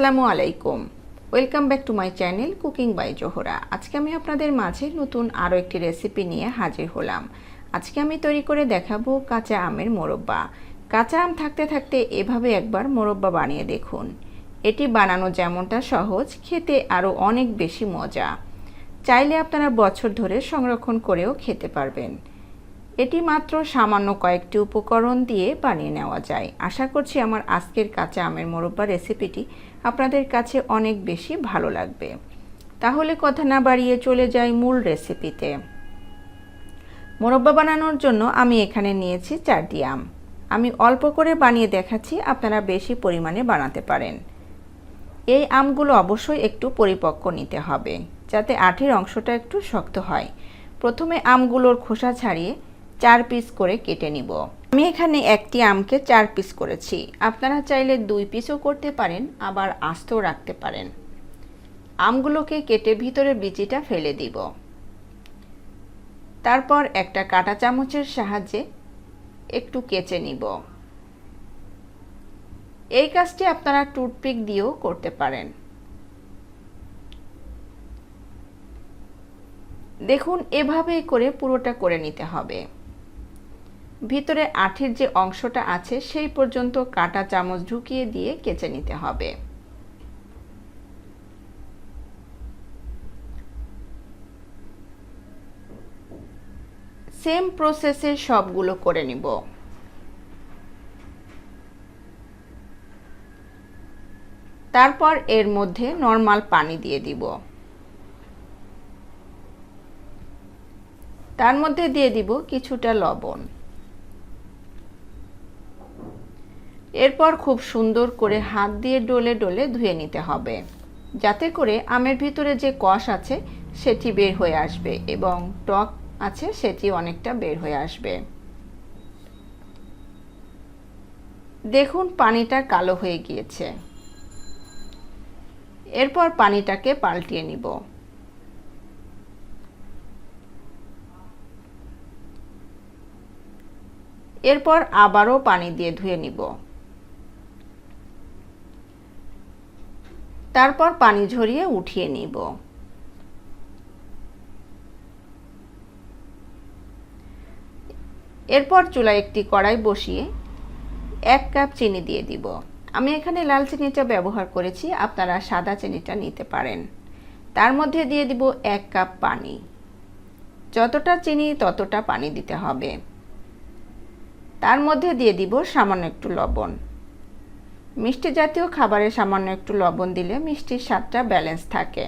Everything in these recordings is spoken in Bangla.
আসসালামু আলাইকুম। Welcome back to my channel cooking by Zohra আজকে আমি আপনাদের মাঝে নতুন আরও একটি রেসিপি নিয়ে হাজির হলাম। আজকে আমি তৈরি করে দেখাবো কাঁচা আমের মোরব্বা। কাঁচা আম থাকতে থাকতে এভাবে একবার মোরব্বা বানিয়ে দেখুন। এটি বানানো যেমনটা সহজ, খেতে আরও অনেক বেশি মজা। চাইলে আপনারা বছর ধরে সংরক্ষণ করেও খেতে পারবেন। এটি মাত্র সামান্য কয়েকটি উপকরণ দিয়ে বানিয়ে নেওয়া যায়। আশা করছি আমার আজকের কাঁচা আমের মোরব্বা রেসিপিটি আপনাদের কাছে অনেক বেশি ভালো লাগবে। তাহলে কথা না বাড়িয়ে চলে যাই মূল রেসিপিতে। মোরব্বা বানানোর জন্য আমি এখানে নিয়েছি চারটি আম। আমি অল্প করে বানিয়ে দেখাচ্ছি, আপনারা বেশি পরিমাণে বানাতে পারেন। এই আমগুলো অবশ্যই একটু পরিপক্ক নিতে হবে, যাতে আঠের অংশটা একটু শক্ত হয়। প্রথমে আমগুলোর খোসা ছাড়িয়ে চার পিস করে কেটে নিব। আমি এখানে একটি আমকে চার পিস করেছি। আপনারা চাইলে দুই পিসও করতে পারেন, আবার আস্তও রাখতে পারেন। আমগুলোকে কেটে ভিতরে বিচিটা ফেলে দিব। তারপর একটা কাঁটা চামচের সাহায্যে একটু কেচে নিব। এই কাজটি আপনারা টুথপিক দিয়েও করতে পারেন। দেখুন, এভাবেই করে পুরোটা করে নিতে হবে। ভিতরে আঠির যে অংশটা আছে, সেই পর্যন্ত কাটা চামচ ঢুকিয়ে দিয়ে কেচে নিতে হবে। সেম প্রসেসে সবগুলো করে নিব। তারপর এর মধ্যে নর্মাল পানি দিয়ে দিব। তার মধ্যে দিয়ে দিব কিছুটা লবণ। এরপর খুব সুন্দর করে হাত দিয়ে ডলে ডলে ধুয়ে নিতে হবে। যাতে করে আমের ভিতরে যে কষ আছে, সেটি বের হয়ে আসবে এবং টক আছে, সেটি অনেকটা বের হয়ে আসবে। দেখুন পানিটা কালো হয়ে গিয়েছে। এরপর পানিটাকে পাল্টিয়ে নিব। এরপর আবারও পানি দিয়ে ধুয়ে নিব। তারপর পানি ঝরিয়ে উঠিয়ে নিব। এরপর চুলায় একটি কড়াই বসিয়ে এক কাপ চিনি দিয়ে দিব। আমি এখানে লাল চিনিটা ব্যবহার করেছি, আপনারা সাদা চিনিটা নিতে পারেন। তার মধ্যে দিয়ে দিব এক কাপ পানি। যতটা চিনি ততটা পানি দিতে হবে। তার মধ্যে দিয়ে দিব সামান্য একটু লবণ। মিষ্টি জাতীয় খাবারে সামান্য একটু লবণ দিলে মিষ্টির স্বাদটা ব্যালেন্স থাকে।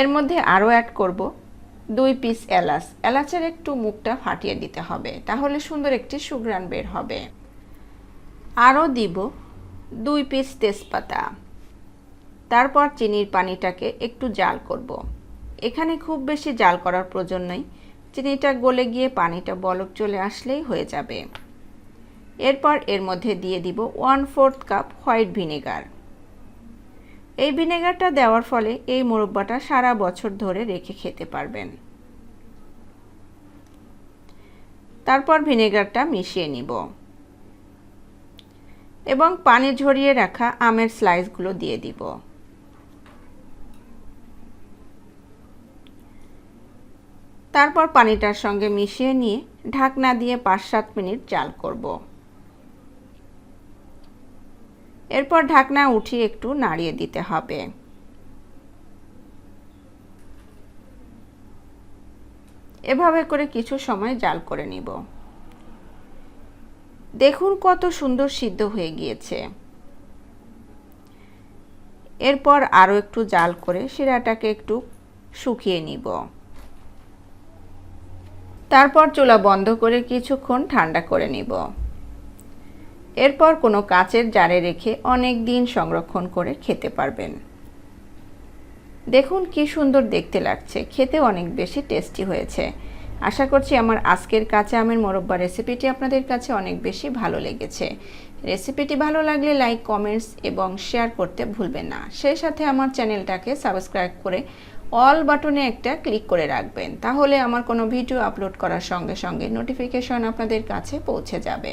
এর মধ্যে আরও অ্যাড করব দুই পিস এলাচ। এলাচের একটু মুখটা ফাটিয়ে দিতে হবে, তাহলে সুন্দর একটি সুগ্রান বের হবে। আরও দিব দুই পিস তেজপাতা। তারপর চিনির পানিটাকে একটু জাল করব। এখানে খুব বেশি জাল করার প্রয়োজন নেই, চিনিটা গলে গিয়ে পানিটা বলক চলে আসলেই হয়ে যাবে। এরপর এর মধ্যে দিয়ে দিব one fourth cup white vinegar. এই ভিনেগারটা দেওয়ার ফলে এই মোরব্বাটা সারা বছর ধরে রেখে খেতে পারবেন। তারপর ভিনেগারটা মিশিয়ে নিব। এবং পানি ঝরিয়ে রাখা আমের স্লাইসগুলো দিয়ে দিব। তারপর পানিটার সঙ্গে মিশিয়ে নিয়ে ঢাকনা দিয়ে পাঁচ সাত মিনিট জাল করব। এরপর ঢাকনা উঠিয়ে একটু নাড়িয়ে দিতে হবে। এভাবে করে কিছু সময় জাল করে নিব। দেখুন কত সুন্দর সিদ্ধ হয়ে গিয়েছে। এরপর আরও একটু জাল করে শিরাটাকে একটু শুকিয়ে নিব। তারপর চুলা বন্ধ করে কিছুক্ষণ ঠান্ডা করে নিব। এরপর কোনো কাচের জারে রেখে অনেক দিন সংরক্ষণ করে খেতে পারবেন। দেখুন কি সুন্দর দেখতে লাগছে। খেতে অনেক বেশি টেস্টি হয়েছে। আশা করছি আমার আজকের কাঁচা আমের মোরব্বা রেসিপিটি আপনাদের কাছে অনেক বেশি ভালো লেগেছে। রেসিপিটি ভালো লাগলে লাইক, কমেন্টস এবং শেয়ার করতে ভুলবেন না। সেই সাথে আমার চ্যানেলটাকে সাবস্ক্রাইব করে অল বাটনে একটা ক্লিক করে রাখবেন। তাহলে আমার কোনো ভিডিও আপলোড করার সঙ্গে সঙ্গে নোটিফিকেশন আপনাদের কাছে পৌঁছে যাবে।